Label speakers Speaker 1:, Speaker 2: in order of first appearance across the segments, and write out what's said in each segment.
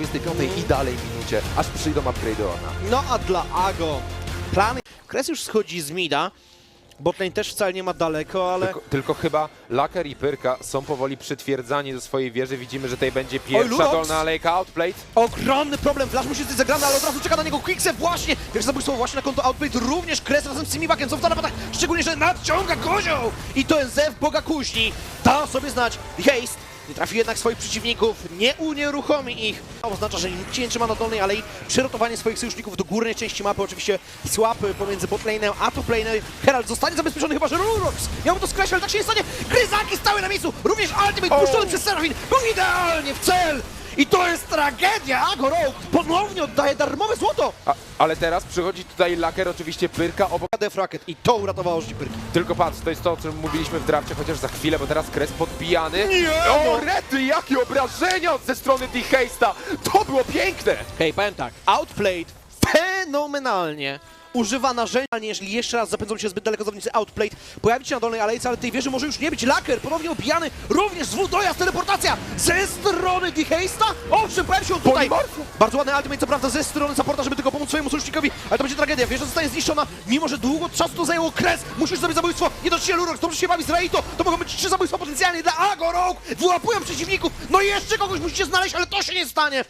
Speaker 1: 25 i dalej minucie, aż przyjdą upgrade'y ona.
Speaker 2: No a dla Ago plany... Kres już schodzi z mida, botlane też wcale nie ma daleko, ale...
Speaker 1: Tylko, tylko chyba Laker i Pyrka są powoli przytwierdzani do swojej wieży. Widzimy, że tutaj będzie pierwsza
Speaker 2: Lurox!
Speaker 1: dolna alejka outplayed.
Speaker 2: Ogromny problem, Flash musi być zagrany, ale od razu czeka na niego Quickstep właśnie! Pierwsze zabójstwo właśnie na konto Outplay, również Kres razem z Simibakiem są w napatach, szczególnie, że nadciąga kozioł! I to jest Zew Boga Kuźni, da sobie znać, Haste nie trafi jednak swoich przeciwników, nie unieruchomi ich. To oznacza, że nikt się nie trzyma na dolnej alei, przerotowanie swoich sojuszników do górnej części mapy, oczywiście słab pomiędzy botlane'em a toplane'em. Herald zostanie zabezpieczony chyba, że Rurox miałby to skreślić, ale tak się nie stanie. Gryzaki stały na miejscu, również Ultimate puszczony przez Serafin, był idealnie w cel! I to jest tragedia! Ago Rogue ponownie oddaje darmowe złoto!
Speaker 1: A, ale teraz przychodzi tutaj Laker, oczywiście Pyrka obok.
Speaker 2: Def Rocket i to uratowało życie Pyrki.
Speaker 1: Tylko patrz, to jest to, o czym mówiliśmy w drafcie, chociaż za chwilę, bo teraz kres podbijany.
Speaker 2: Nie,
Speaker 1: O, rety, jakie obrażenia ze strony D-Haste'a! To było piękne!
Speaker 2: Hej, powiem tak, Outplayed fenomenalnie używa narzędzia, jeżeli jeszcze raz zapędzą się zbyt daleko zawodnicy Outplayed, pojawić się na dolnej alejce, ale tej wieży może już nie być. Laker ponownie obijany, również zwód dojazd, teleportacja ze strony D-Haste'a. Owszem, pojawi się on tutaj. Bardzo ładny ultimate, co prawda, ze strony supporta, żeby tylko pomóc swojemu sojusznikowi, ale to będzie tragedia. Wieża zostanie zniszczona, mimo że długo czasu to zajęło kres. Musisz zrobić zabójstwo, nie dotrzymie Lurox, dobrze się bawi z Raito. To mogą być trzy zabójstwa potencjalnie dla Ago Rogue. Wyłapują przeciwników, no i jeszcze kogoś musicie znaleźć, ale to się nie stanie.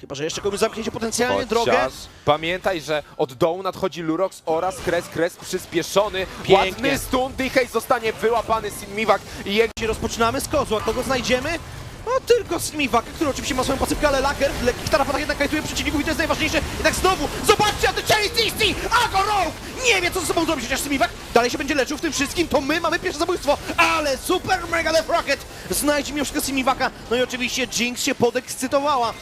Speaker 2: Chyba, że jeszcze komuś zamkniecie potencjalnie drogę.
Speaker 1: Chociaż pamiętaj, że od dołu nadchodzi Lurox oraz Kres, Kres przyspieszony.
Speaker 2: Pięknie.
Speaker 1: Ładny stun, D-Haste zostanie wyłapany, Sinmiwak i jego...
Speaker 2: Dzisiaj rozpoczynamy z kozła. Kogo znajdziemy? No tylko Simiwak, który oczywiście ma swoją pasywkę, ale Laker w lekkich tarapatach jednak kajtuje przeciwników i to jest najważniejsze. Jednak znowu, zobaczcie, a ty Chase Ago Rogue! Nie wie co ze sobą zrobić, chociaż Simiwak dalej się będzie leczył w tym wszystkim, to my mamy pierwsze zabójstwo, ale Super Mega Death Rocket znajdzie mimo wszystko Simiwaka, no i oczywiście Jinx się podekscytowała.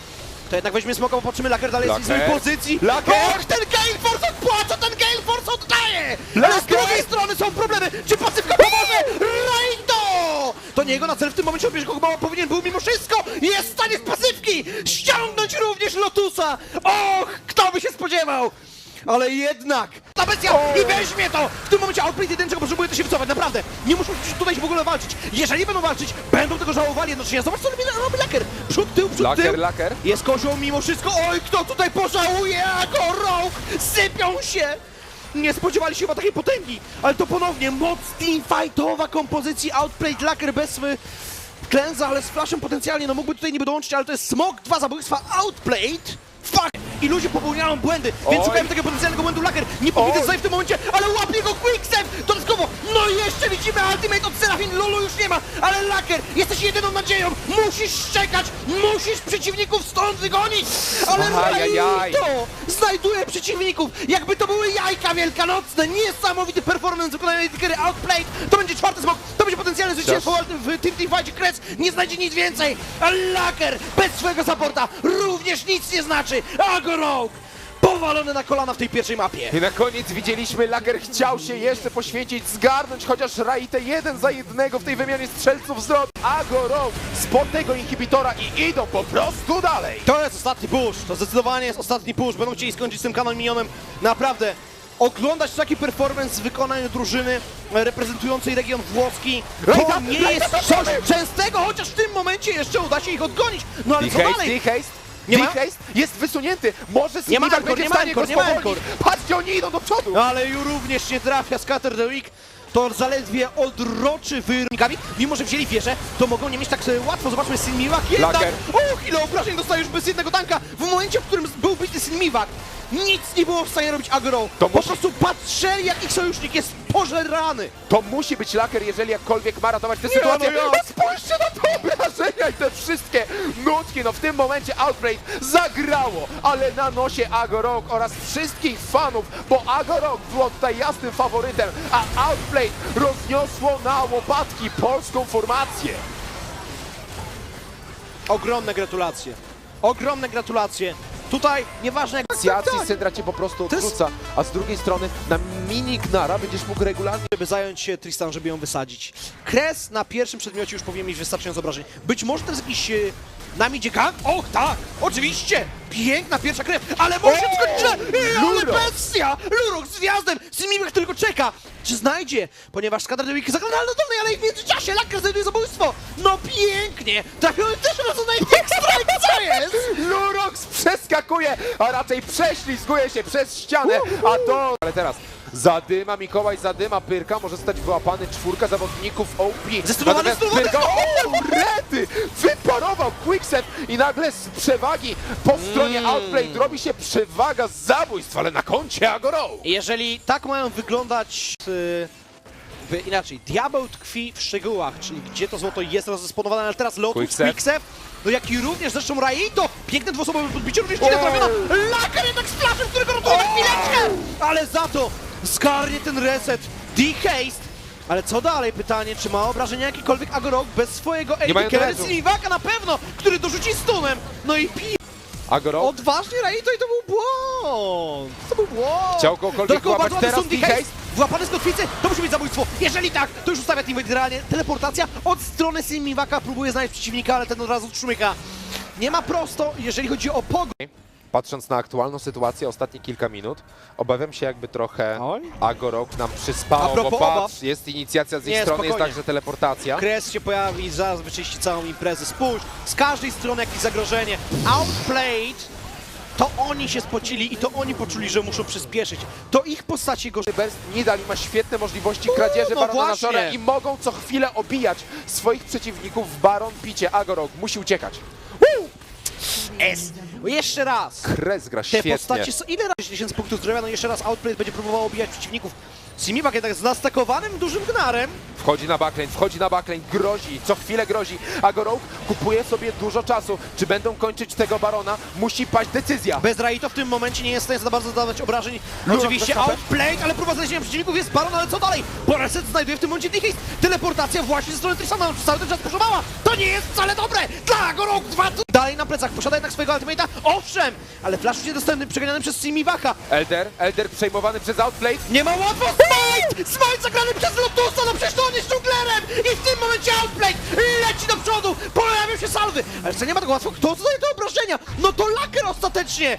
Speaker 2: To jednak weźmie smoka, bo patrzymy, Laker dalej jest w złej pozycji.
Speaker 1: Laker.
Speaker 2: Och, ten Gale Force odpłaca, ten Gale Force oddaje! Ale z drugiej strony są problemy, czy pasywka pomoże? Raito! To nie jego na cel w tym momencie odbierze go chyba powinien był mimo wszystko! Jest w stanie z pasywki ściągnąć również Lotusa! Och, kto by się spodziewał! Ale jednak ta bestia i weźmie to! W tym momencie Outplay jedyne czego potrzebuje to się wycofać, naprawdę! Nie muszą tutaj w ogóle walczyć! Jeżeli będą walczyć, będą tego żałowali jednocześnie. Zobacz co robi, robi Laker! Przód, tył, przód,
Speaker 1: Laker,
Speaker 2: tył!
Speaker 1: Laker.
Speaker 2: Jest kozioł mimo wszystko. Oj, kto tutaj pożałuje? Jako Rogue sypią się! Nie spodziewali się chyba takiej potęgi, ale to ponownie moc teamfightowa kompozycji Outplayed Laker bez klęza, ale z flashem potencjalnie, no mógłby tutaj niby dołączyć, ale to jest smok, dwa zabójstwa Outplayed. Fuck! I ludzie popełniają błędy, więc
Speaker 1: Oj.
Speaker 2: szukajmy takiego potencjalnego błędu Laker. Nie powinien tutaj w tym momencie, ale łapie go Quickstep! Dodatkowo, no i jeszcze widzimy Ultimate od Serafin, Lulu już nie ma, ale Laker, jesteś jedyną nadzieją! Musisz szczekać, musisz przeciwników stąd wygonić! Ale. Raito znajduje przeciwników, jakby to były jajka wielkanocne! Niesamowity performance wykonanej Dickery Outplayed! To będzie czwarty smok, to będzie potencjalne zwycięstwo w Team Team Fight Kres, nie znajdzie nic więcej! A Laker bez swojego supporta również nic nie znaczy! Ago Rogue powalony na kolana w tej pierwszej mapie!
Speaker 1: I na koniec widzieliśmy, Lager chciał się jeszcze poświęcić, zgarnąć chociaż Raite jeden za jednego w tej wymianie strzelców z rot. Agoro spod tego inhibitora i idą po prostu dalej.
Speaker 2: To jest ostatni push, to zdecydowanie jest ostatni push. Będą chcieli skończyć z tym kanon minionem. Naprawdę, oglądać taki performance w wykonaniu drużyny reprezentującej region włoski, to nie jest coś częstego, chociaż w tym momencie jeszcze uda się ich odgonić. No ale co dalej? Nie ma?
Speaker 1: Jest wysunięty. Może
Speaker 2: Nie ma
Speaker 1: Simiwak
Speaker 2: Ankor,
Speaker 1: będzie
Speaker 2: nie
Speaker 1: w
Speaker 2: ma
Speaker 1: stanie go
Speaker 2: Ankor, nie ma
Speaker 1: spowolnić. Patrzcie, oni idą do przodu.
Speaker 2: Ale ju również nie trafia Scatter the Week. To zaledwie odroczy wyrnikami. Mimo, że wzięli wieżę, to mogą nie mieć tak sobie łatwo. Zobaczmy Sinmiwak jednak. Och, ile obrażeń dostaje już bez jednego tanka. W momencie, w którym był bity Sinmiwak, nic nie było w stanie robić Agro.
Speaker 1: To
Speaker 2: Po
Speaker 1: musi-
Speaker 2: prostu patrzyli, jak ich sojusznik jest pożerany.
Speaker 1: To musi być Laker, jeżeli jakkolwiek ma ratować tę
Speaker 2: Nie,
Speaker 1: sytuację.
Speaker 2: no ja-
Speaker 1: Spójrzcie na i te wszystkie nutki. No w tym momencie Outbreak zagrało, ale na nosie Agorok oraz wszystkich fanów, bo Agorok było tutaj jasnym faworytem, a Outplay rozniosło na łopatki polską formację.
Speaker 2: Ogromne gratulacje. Ogromne gratulacje. Tutaj, nieważne jak...
Speaker 1: Syndra cię po prostu odrzuca, a z drugiej strony na mini Gnara będziesz mógł regularnie
Speaker 2: żeby zająć się Tristan, żeby ją wysadzić. Kres na pierwszym przedmiocie już powinien mieć wystarczająco obrażeń. Być może to jest jakiś e, nami gang? Och tak, oczywiście! Piękna pierwsza krew, ale może
Speaker 1: O!
Speaker 2: skończy! Ale
Speaker 1: Lurok!
Speaker 2: bestia! Lurok z gwiazdem! Simiwek tylko czeka! Czy znajdzie? Ponieważ Skadar Dewik zagląda na dolnej, ale i w międzyczasie Laker znajduje zabójstwo! No pięknie! Trafiony też na Strike, co jest?
Speaker 1: Lurox przeskakuje, a raczej prześlizguje się przez ścianę, a to... Ale teraz zadyma Mikołaj, zadyma Pyrka, może zostać wyłapany czwórka zawodników OP.
Speaker 2: Zestylowany,
Speaker 1: Natomiast
Speaker 2: zestylowany!
Speaker 1: Pyrka, o, rety! Wyparował Quickset i nagle z przewagi po stronie
Speaker 2: Mm.
Speaker 1: Outplay robi się przewaga zabójstw, ale na koncie Agoro.
Speaker 2: Jeżeli tak mają wyglądać y, inaczej, diabeł tkwi w szczegółach, czyli gdzie to złoto jest rozdysponowane, ale teraz Lotus.
Speaker 1: Quickstep,
Speaker 2: no jak i również zresztą Raito, piękne dwuosobowe podbicie, również nie trafiona, Laker jednak z flashem, którego ratuje na chwileczkę, ale za to zgarnie ten reset, D-Haste, ale co dalej? Pytanie, czy ma obrażenia jakikolwiek Agorok bez swojego
Speaker 1: dreadu.
Speaker 2: Siliwaka na pewno, który dorzuci stunem, no i pi...
Speaker 1: Agoro
Speaker 2: Odważnie Raito i to był błąd! To był błąd!
Speaker 1: Chciał kogokolwiek łapać teraz D-Haste?
Speaker 2: Włapany z kotwicy, to musi być zabójstwo. Jeżeli tak, to już ustawia team realnie. Teleportacja od strony Simiwaka próbuje znaleźć przeciwnika, ale ten od razu trzumyka. Nie ma prosto, jeżeli chodzi o pogo.
Speaker 1: Patrząc na aktualną sytuację ostatnie kilka minut, obawiam się jakby trochę
Speaker 2: Oj.
Speaker 1: Agorok nam
Speaker 2: A
Speaker 1: przyspało,
Speaker 2: propos
Speaker 1: bo
Speaker 2: obaw.
Speaker 1: patrz, jest inicjacja z ich
Speaker 2: Nie,
Speaker 1: strony, jest
Speaker 2: spokojnie.
Speaker 1: także teleportacja.
Speaker 2: Kres się pojawi, zaraz wyczyści całą imprezę. Spójrz, z każdej strony jakieś zagrożenie. Outplayed, to oni się spocili i to oni poczuli, że muszą przyspieszyć. To ich postaci go...
Speaker 1: Burst Nidali ma świetne możliwości kradzieży
Speaker 2: no
Speaker 1: Barona na
Speaker 2: właśnie.
Speaker 1: I mogą co chwilę obijać swoich przeciwników w Baron Picie. Agorok musi uciekać.
Speaker 2: S. Jeszcze raz.
Speaker 1: Kres gra
Speaker 2: Te
Speaker 1: świetnie.
Speaker 2: postacie są... Ile razy 1000 punktów zdrowia? No jeszcze raz Outplay będzie próbował obijać przeciwników. Simiwak jednak z nastakowanym dużym gnarem.
Speaker 1: Wchodzi na backlane, wchodzi na backlane, grozi, co chwilę grozi. Agorok kupuje sobie dużo czasu. Czy będą kończyć tego Barona? Musi paść decyzja.
Speaker 2: Bez Raito w tym momencie nie jest w stanie za bardzo zadawać obrażeń.
Speaker 1: No,
Speaker 2: Oczywiście
Speaker 1: bez HP.
Speaker 2: Outplay, ale próba znalezienia przeciwników jest Baron, ale co dalej? Bo Reset znajduje w tym momencie Dickhaste. Teleportacja właśnie ze strony Trisana przez cały ten czas puszowała. To nie jest wcale dobre dla Agorok 2. Dalej na plecach, posiada jednak swojego ultimate'a. Owszem, ale flash już niedostępny, przeganiany przez Simiwaka.
Speaker 1: Elder, Elder przejmowany przez Outplay.
Speaker 2: Nie ma łatwo! Smite! Smite zagrany przez Lotusa! No przecież to on jest dżunglerem! I w tym momencie Outplay leci do przodu! Pojawią się salwy! Ale jeszcze nie ma tak łatwo. Kto zadaje te obrażenia? No to Laker ostatecznie!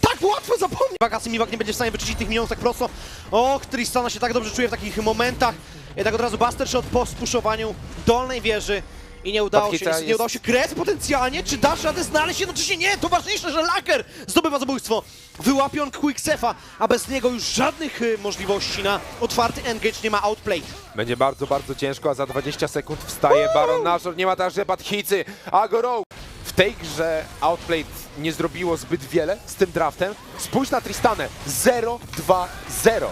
Speaker 2: Tak łatwo zapomnieć! Wakasy Miwak nie będzie w stanie wyczyścić tych minionów tak prosto. Och, Tristana się tak dobrze czuje w takich momentach. Jednak od razu Buster Shot po spuszowaniu dolnej wieży. I nie udało się, niestety nie
Speaker 1: jest-
Speaker 2: udało się Kres potencjalnie, czy dasz radę znaleźć jednocześnie? Nie, to ważniejsze, że Laker zdobywa zabójstwo. Wyłapie on Quicksefa, a bez niego już żadnych y, możliwości na otwarty engage nie ma outplay.
Speaker 1: Będzie bardzo, bardzo ciężko, a za 20 sekund wstaje Baron Nashor. Nie ma także Badhicy. Agorok w tej grze Outplayed nie zrobiło zbyt wiele z tym draftem. Spójrz na Tristanę. 0-2-0.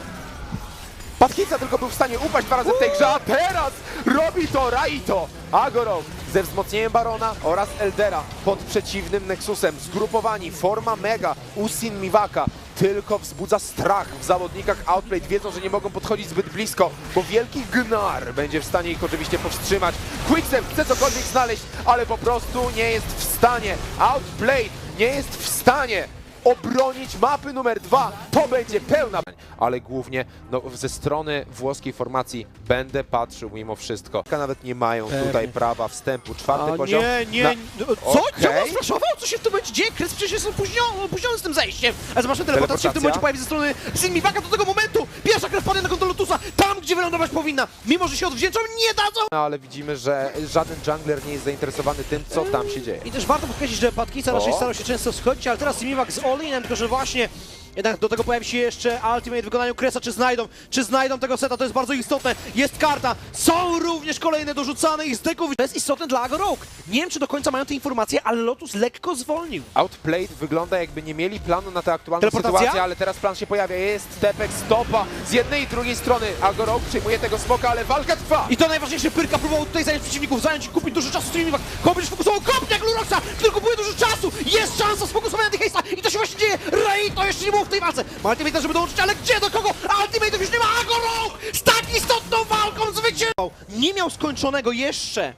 Speaker 1: Badhica tylko był w stanie upaść dwa razy w tej grze, a teraz robi to Raito. Agorok ze wzmocnieniem Barona oraz Eldera pod przeciwnym Nexusem. Zgrupowani, forma Mega, Usin Miwaka tylko wzbudza strach w zawodnikach Outplayed. Wiedzą, że nie mogą podchodzić zbyt blisko, bo wielki Gnar będzie w stanie ich oczywiście powstrzymać. Quickstep chce cokolwiek znaleźć, ale po prostu nie jest w stanie. Outplayed nie jest w stanie obronić mapy numer dwa. To będzie pełna... Ale głównie no, ze strony włoskiej formacji będę patrzył mimo wszystko. Nawet nie mają tutaj prawa wstępu. Czwarty
Speaker 2: A
Speaker 1: poziom.
Speaker 2: nie, nie,
Speaker 1: na-
Speaker 2: co?
Speaker 1: Okej.
Speaker 2: Czemu on? Co się w tym momencie dzieje? Kres przecież jest opóźniony, opóźniony z tym zejściem. Ale zobaczmy, teleportacja się w tym momencie pojawi ze strony Sinmiwaka do tego momentu. Pierwsza krew padnie na konto Lotusa, tam gdzie wylądować powinna. Mimo, że się odwdzięczą, nie dadzą.
Speaker 1: No, ale widzimy, że żaden jungler nie jest zainteresowany tym, co tam się dzieje.
Speaker 2: I też warto podkreślić, że Patkica raczej starał się często schodzić, ale teraz Simiwak z Olinem, tylko że właśnie jednak do tego pojawi się jeszcze Ultimate w wykonaniu Kresa, czy znajdą, czy znajdą tego seta, to jest bardzo istotne. Jest karta, są również kolejne dorzucane i z deków. To jest istotne dla Agorok. Nie wiem, czy do końca mają te informacje, ale Lotus lekko zwolnił.
Speaker 1: Outplayed wygląda jakby nie mieli planu na tę aktualną sytuację, ale teraz plan się pojawia. Jest Tepek, stopa z jednej i drugiej strony. Agorok przyjmuje tego smoka, ale walka trwa.
Speaker 2: I to najważniejsze, Pyrka próbował tutaj zająć przeciwników, zająć i kupić dużo czasu Streaming Kobyś fokusował kopniak Luroxa, który kupuje dużo czasu! Jest szansa sfokusowania tych Ace'a i to się właśnie dzieje! Raito jeszcze nie było w tej walce! Ma Ultimate, żeby dołączyć, ale gdzie, do kogo? Ultimate'ów już nie ma, Agorok! Z tak istotną walką zwyciężał! Nie miał skończonego jeszcze!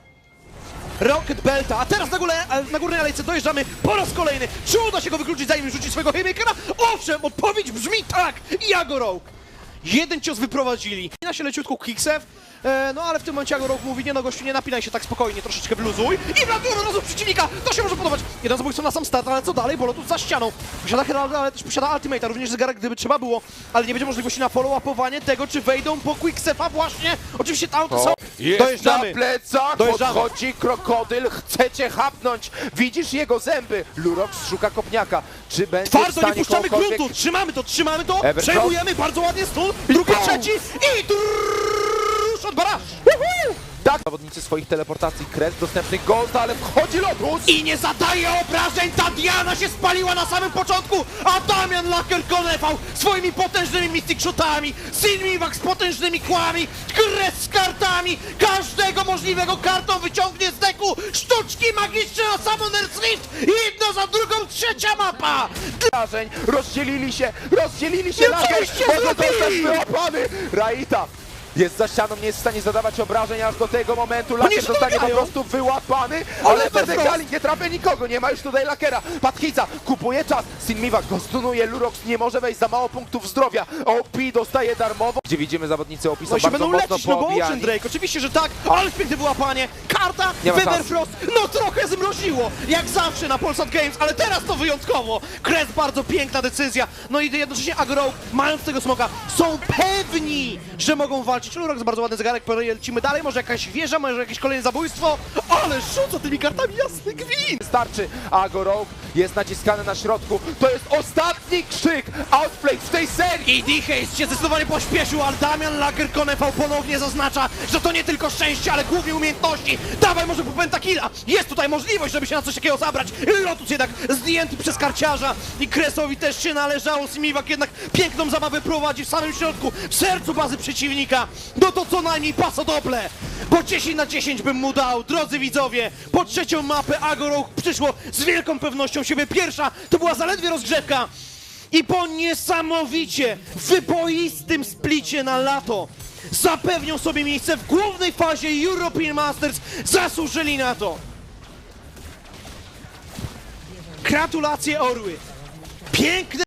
Speaker 2: Rocket Belta, a teraz na, górę, na górnej alejce dojeżdżamy po raz kolejny. Czy uda się go wykluczyć, zanim rzuci swojego Haymakera? Owszem, odpowiedź brzmi tak! Jagorok! Jeden cios wyprowadzili. Na się leciutko Quicksev. E, no ale w tym momencie Agorok mówi, nie no gościu, nie napinaj się tak spokojnie, troszeczkę wyluzuj i wlatuje od razu przeciwnika, to się może podobać. Jeden zabójstwo na sam start, ale co dalej, Bolo tu za ścianą. Posiada Heralda, ale też posiada Ultimate'a, również zegarek, gdyby trzeba było, ale nie będzie możliwości na follow-upowanie tego, czy wejdą po Quicksefa właśnie. Oczywiście tam to są.
Speaker 1: Jest na
Speaker 2: Dojeżdżamy.
Speaker 1: plecach,
Speaker 2: Dojeżdżamy.
Speaker 1: podchodzi krokodyl, chcecie chapnąć, widzisz jego zęby. Lurox szuka kopniaka, czy będzie
Speaker 2: Twardo, nie puszczamy gruntu, trzymamy to, trzymamy to, przejmujemy bardzo ładnie stun, drugi, trzeci i drrrr, shot baraż.
Speaker 1: Tak, zawodnicy swoich teleportacji, kres dostępny Ghost, ale wchodzi Lotus!
Speaker 2: I nie zadaje obrażeń, ta Diana się spaliła na samym początku, a Damian Laker konefał swoimi potężnymi Mystic Shotami, Sinmivak z potężnymi kłami, Kres z kartami, każdego możliwego kartą wyciągnie z deku sztuczki magiczne na Summoner's Rift, jedno za drugą, trzecia mapa!
Speaker 1: Wrażeń, rozdzielili się, rozdzielili się Laker,
Speaker 2: oczywiście
Speaker 1: wyłapany! Raita jest za ścianą, nie jest w stanie zadawać obrażeń aż do tego momentu. Laker
Speaker 2: się
Speaker 1: zostanie po prostu wyłapany,
Speaker 2: Ale Everfrost.
Speaker 1: Bedekali nie trafia nikogo, nie ma już tutaj Lakera. Patkica kupuje czas, Sinmiwak go stunuje, Lurox nie może wejść za mało punktów zdrowia. OP dostaje darmowo. Gdzie widzimy zawodnicy OP są
Speaker 2: No
Speaker 1: bardzo
Speaker 2: będą
Speaker 1: mocno
Speaker 2: no bo Ocean. Drake, oczywiście, że tak, ale piękne wyłapanie, karta. Weverfrost, no trochę zmroziło, jak zawsze na Polsat Games, ale teraz to wyjątkowo, Kres, bardzo piękna decyzja, no i jednocześnie Agro, mając tego smoka, są pewni, że mogą walczyć, Lurox, bardzo ładny zegarek, lecimy dalej, może jakaś wieża, może jakieś kolejne zabójstwo, ale rzuca tymi kartami, jasny gwint!
Speaker 1: Starczy, a go Rogue jest naciskany na środku. To jest ostatni krzyk Outplay w tej serii!
Speaker 2: I D-Haze się zdecydowanie pośpieszył, ale Damian Lager Konefał ponownie zaznacza, że to nie tylko szczęście, ale głównie umiejętności. Dawaj może po pentakilla. Jest tutaj możliwość, żeby się na coś takiego zabrać. Lotus jednak zdjęty przez karciarza i Kresowi też się należało. Simiwak jednak piękną zabawę prowadzi w samym środku, w sercu bazy przeciwnika. No to co najmniej pasodoble, bo 10 na 10 bym mu dał. Drodzy widzowie, po trzecią mapę Agorok przyszło z wielką pewnością siebie. Pierwsza to była zaledwie rozgrzewka. I po niesamowicie wyboistym splicie na lato zapewnią sobie miejsce w głównej fazie European Masters. Zasłużyli na to. Gratulacje Orły. Piękne